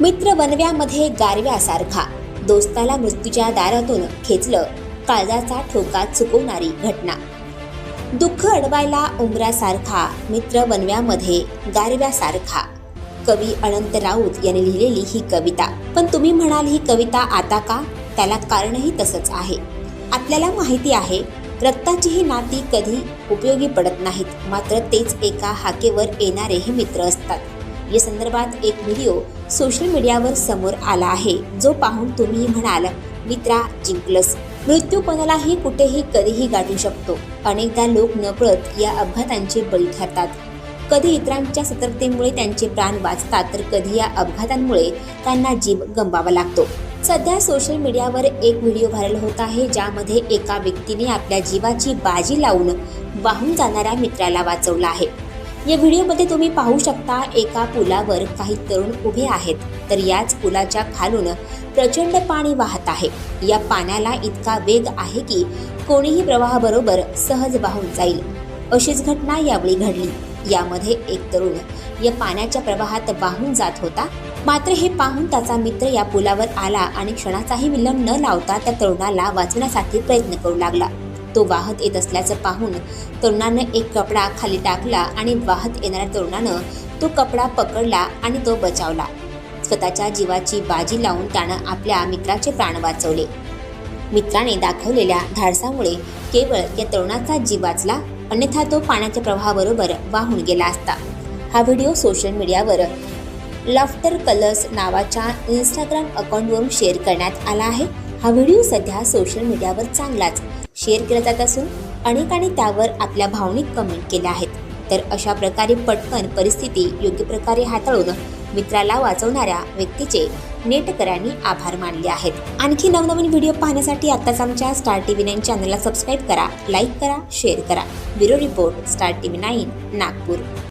मित्र बनव्यामध्ये गारव्यासारखा. दोस्ताला मृत्यूच्या दारातून खेचलं काळजाचा ठोका चुकवणारी घटना. दुःख अडवायला उमरासारखा मित्र बनव्यामध्ये गारव्यासारखा. कवी अनंत राऊत यांनी लिहिलेली ही कविता. पण तुम्ही म्हणाल ही कविता आता का? त्याला कारणही तसंच आहे. आपल्याला माहिती आहे रक्ताची ही नाती कधी उपयोगी पडत नाहीत मात्र तेच एका हाकेवर येणारे हे मित्र असतात. या संदर्भात एक व्हिडिओ सोशल मीडियावर समोर आला आहे. जो पाहून तुम्ही म्हणाल मित्रा जिंकलस. मृत्यू कोणालाही कुठेही कधीही गाठू शकतो. अनेकदा लोक नकळत या अपघातांचे बळी ठरतात. कधी इतरांच्या सतर्कतेमुळे त्यांचे प्राण वाचतात तर कधी या अपघातांमुळे त्यांना जीव गमवावा लागतो. सध्या सोशल मीडियावर एक व्हिडिओ व्हायरल होत आहे ज्यामध्ये एका व्यक्तीने आपल्या जीवाची बाजी लावून वाहून जाणाऱ्या मित्राला वाचवलं आहे. या व्हिडिओमध्ये तुम्ही पाहू शकता एका पुलावर काही तरुण उभे आहेत. तर याच पुलाच्या खालून प्रचंड पाणी वाहत आहे. या पाण्याला इतका वेग आहे की कोणीही प्रवाहाबरोबर सहज वाहून जाईल. अशीच घटना यावेळी घडली. यामध्ये एक तरुण या पाण्याच्या प्रवाहात वाहून जात होता. मात्र हे पाहून त्याचा मित्र या पुलावर आला आणि क्षणाचाही विलंब न लावता त्या तरुणाला वाचवण्यासाठी प्रयत्न करू लागला. तो वाहत येत असल्याचं पाहून तरुणानं एक कपडा खाली टाकला आणि वाहत येणाऱ्या तरुणानं तो कपडा पकडला आणि तो बचावला. स्वतःच्या जीवाची बाजी लावून त्यानं आपल्या मित्राचे प्राण वाचवले. मित्राने दाखवलेल्या धाडसामुळे केवळ या तरुणाचा जीव वाचला अन्यथा तो पाण्याच्या प्रवाहाबरोबर वाहून गेला असता. हा व्हिडिओ सोशल मीडियावर लाफ्टर कलर्स नावाच्या इंस्टाग्राम अकाउंटवरून शेअर करण्यात आला आहे. हा व्हिडिओ सध्या सोशल मीडियावर चांगलाच शेअर केला जात असून अनेकांनी त्यावर आपल्या भावनिक कमेंट केल्या आहेत. तर अशा प्रकारे पटकन परिस्थिती योग्य प्रकारे हाताळून मित्राला वाचवणाऱ्या व्यक्तीचे नेटकऱ्यांनी आभार मानले आहेत. आणखी नवनवीन व्हिडिओ पाहण्यासाठी आत्ताच आमच्या स्टार टी व्ही नाईन चॅनलला सबस्क्राईब करा लाईक करा शेअर करा. Bureau report star T V nine Nagpur.